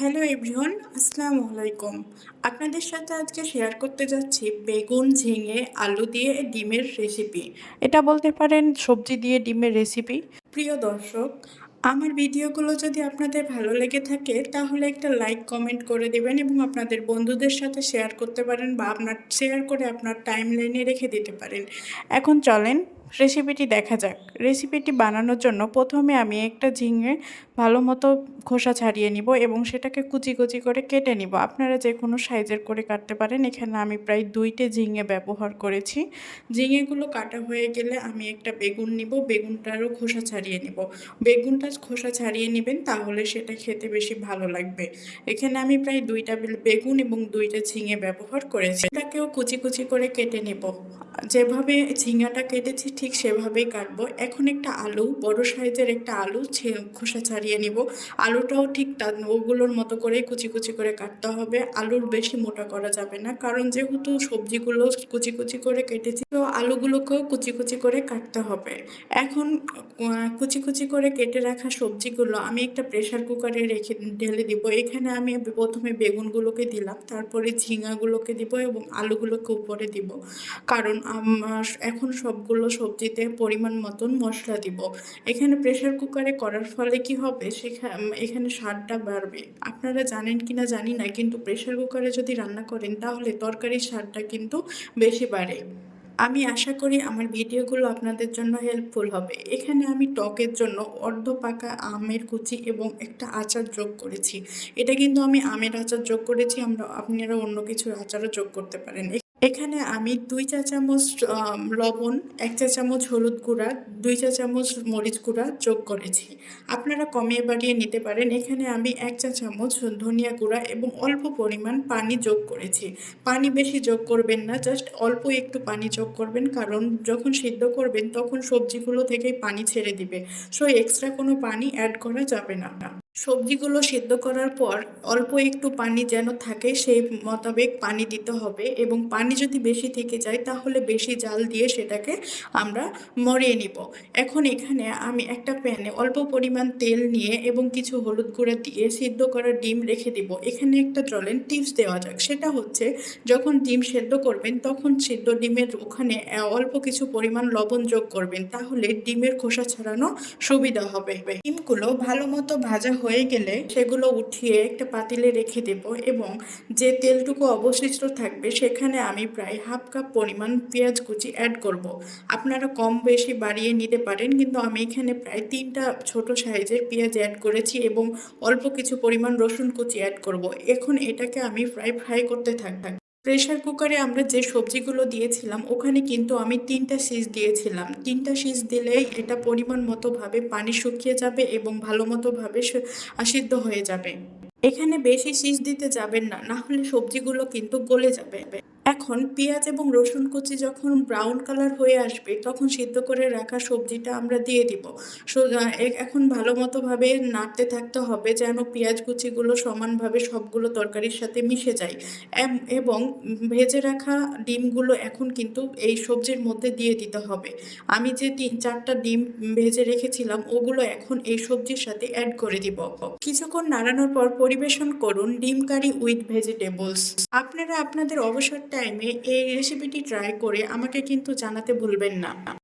Hello everyone, আসসালামু আলাইকুম। আপনাদের সাথে আজকে শেয়ার করতে যাচ্ছি বেগুন, ঝিঙে, আলু দিয়ে ডিমের রেসিপি এটা বলতে পারেন সবজি দিয়ে ডিমের রেসিপি প্রিয় দর্শক, আমার ভিডিওগুলো যদি আপনাদের ভালো লেগে থাকে, তাহলে একটা লাইক কমেন্ট করে দেবেন এবং আপনাদের বন্ধুদের সাথে শেয়ার করতে পারেন বা আপনার শেয়ার করে আপনার টাইম লাইনে রেখে দিতে পারেন। এখন চলেন রেসিপিটি দেখা যাক। রেসিপিটি বানানোর জন্য প্রথমে আমি একটা ঝিঙে ভালো মতো খোসা ছাড়িয়ে নিব এবং সেটাকে কুচি কুচি করে কেটে নিব। আপনারা যে কোনো সাইজের করে কাটতে পারেন। এখানে আমি প্রায় দুইটে ঝিঙে ব্যবহার করেছি। ঝিঙেগুলো কাটা হয়ে গেলে আমি একটা বেগুন নিব। বেগুনটারও খোসা ছাড়িয়ে নিব। বেগুনটা খোসা ছাড়িয়ে নেবেন তাহলে সেটা খেতে বেশি ভালো লাগবে। এখানে আমি প্রায় দুইটা বেগুন এবং দুইটা ঝিঙে ব্যবহার করেছি। এটাকেও কুচি কুচি করে কেটে নেব। যেভাবে ঝিঙাটা কেটেছি, ঠিক সেভাবেই কাটবো। এখন একটা আলু, বড় সাইজের একটা আলু খোসা ছাড়িয়ে নিব। আলুটাও ঠিক ওগুলোর মতো করেই কুচি কুচি করে কাটতে হবে। আলুর বেশি মোটা করা যাবে না, কারণ যেহেতু সবজিগুলো কুচি কুচি করে কেটেছি, তো আলুগুলোকেও কুচি কুচি করে কাটতে হবে। এখন কুচি কুচি করে কেটে রাখা সবজিগুলো আমি একটা প্রেশার কুকারে রেখে ঢেলে দিব। এখানে আমি প্রথমে বেগুনগুলোকে দিলাম, তারপরে ঝিঙাগুলোকে দিব এবং আলুগুলোকে উপরে দিব। কারণ এখন সবগুলো সবজিতে পরিমাণ মতন মশলা দিব। এখানে প্রেশার কুকারে করার ফলে কি হবে? সেখানে এখানে স্বাদটা বাড়বে। আপনারা জানেন কি না জানি না, কিন্তু প্রেশার কুকারে যদি রান্না করেন, তাহলে তরকারির স্বাদটা কিন্তু বেশি বাড়ে। আমি আশা করি আমার ভিডিওগুলো আপনাদের জন্য হেল্পফুল হবে। এখানে আমি টকের জন্য অর্ধ পাকা আমের কুচি এবং একটা আচার যোগ করেছি। এটা কিন্তু আমি আমের আচার যোগ করেছি, আমরা, আপনারা অন্য কিছুর আচারও যোগ করতে পারেন। এখানে আমি দুই চা চামচ লবণ, এক চা চামচ হলুদ গুঁড়া, দুই চা চামচ মরিচ গুঁড়া যোগ করেছি। আপনারা কমিয়ে বাড়িয়ে নিতে পারেন। এখানে আমি এক চা চামচ ধনিয়া গুঁড়া এবং অল্প পরিমাণ পানি যোগ করেছি। পানি বেশি যোগ করবেন না, জাস্ট অল্প একটু পানি যোগ করবেন, কারণ যখন সিদ্ধ করবেন তখন সবজিগুলো থেকেই পানি ছেড়ে দিবে। সো এক্সট্রা কোনো পানি অ্যাড করা যাবে না। সবজিগুলো সেদ্ধ করার পর অল্প একটু পানি যেন থাকে, সেই মোতাবেক পানি দিতে হবে এবং পানি যদি বেশি থেকে যায় তাহলে বেশি জাল দিয়ে সেটাকে আমরা মরিয়ে নিব। এখন এখানে আমি একটা প্যানে অল্প পরিমাণ তেল নিয়ে এবং কিছু হলুদ গুঁড়া দিয়ে সিদ্ধ করা ডিম রেখে দিব। এখানে একটা চলেন টিপস দেওয়া যাক। সেটা হচ্ছে, যখন ডিম সেদ্ধ করবেন, তখন সিদ্ধ ডিমের ওখানে অল্প কিছু পরিমাণ লবণ যোগ করবেন। তাহলে ডিমের খোসা ছাড়ানো সুবিধা হবে। ডিমগুলো ভালো মতো ভাজা গেলে সেগুলো উঠিয়ে একটা পাতিলে রেখে দেব এবং যে তেলটুকু অবশিষ্ট থাকবে সেখানে আমি প্রায় হাফ কাপ পরিমাণ পেঁয়াজ কুচি অ্যাড করব। আপনারা কম বেশি বাড়িয়ে নিতে পারেন, কিন্তু আমি এখানে প্রায় তিনটা ছোট সাইজের পেঁয়াজ অ্যাড করেছি এবং অল্প কিছু পরিমাণ রসুন কুচি অ্যাড করব। এখন এটাকে আমি ফ্রাই ফ্রাই করতে থাকতাম প্রেশার কুকারে আমরা যে সবজিগুলো দিয়েছিলাম, ওখানে কিন্তু আমি তিনটা সিজ দিয়েছিলাম। তিনটা সিজ দিলেই এটা পরিমাণ মতোভাবে পানি শুকিয়ে যাবে এবং ভালো মতোভাবে সিদ্ধ হয়ে যাবে। এখানে বেশি সিজ দিতে যাবেন না না হলে সবজিগুলো কিন্তু গলে যাবে। এখন পেঁয়াজ এবং রসুন কুচি যখন ব্রাউন কালার হয়ে আসবে, তখন সিদ্ধ করে রাখা সবজিটা আমরা দিয়ে দিব। এখন ভালো মতোভাবে নাড়তে থাকতে হবে যেন পেঁয়াজ কুচিগুলো সমানভাবে সবগুলো তরকারির সাথে মিশে যায়। এবং ভেজে রাখা ডিমগুলো এখন কিন্তু এই সবজির মধ্যে দিয়ে দিতে হবে। আমি যে তিন, চারটা ডিম ভেজে রেখেছিলাম, ওগুলো এখন এই সবজির সাথে অ্যাড করে দিব। কিছুক্ষণ নাড়ানোর পর পরিবেশন করুন ডিম কারি উইথ ভেজিটেবলস। আপনারা আপনাদের অবসর টাইমে এই রেসিপিটি ট্রাই করে আমাকে কিন্তু জানাতে ভুলবেন না।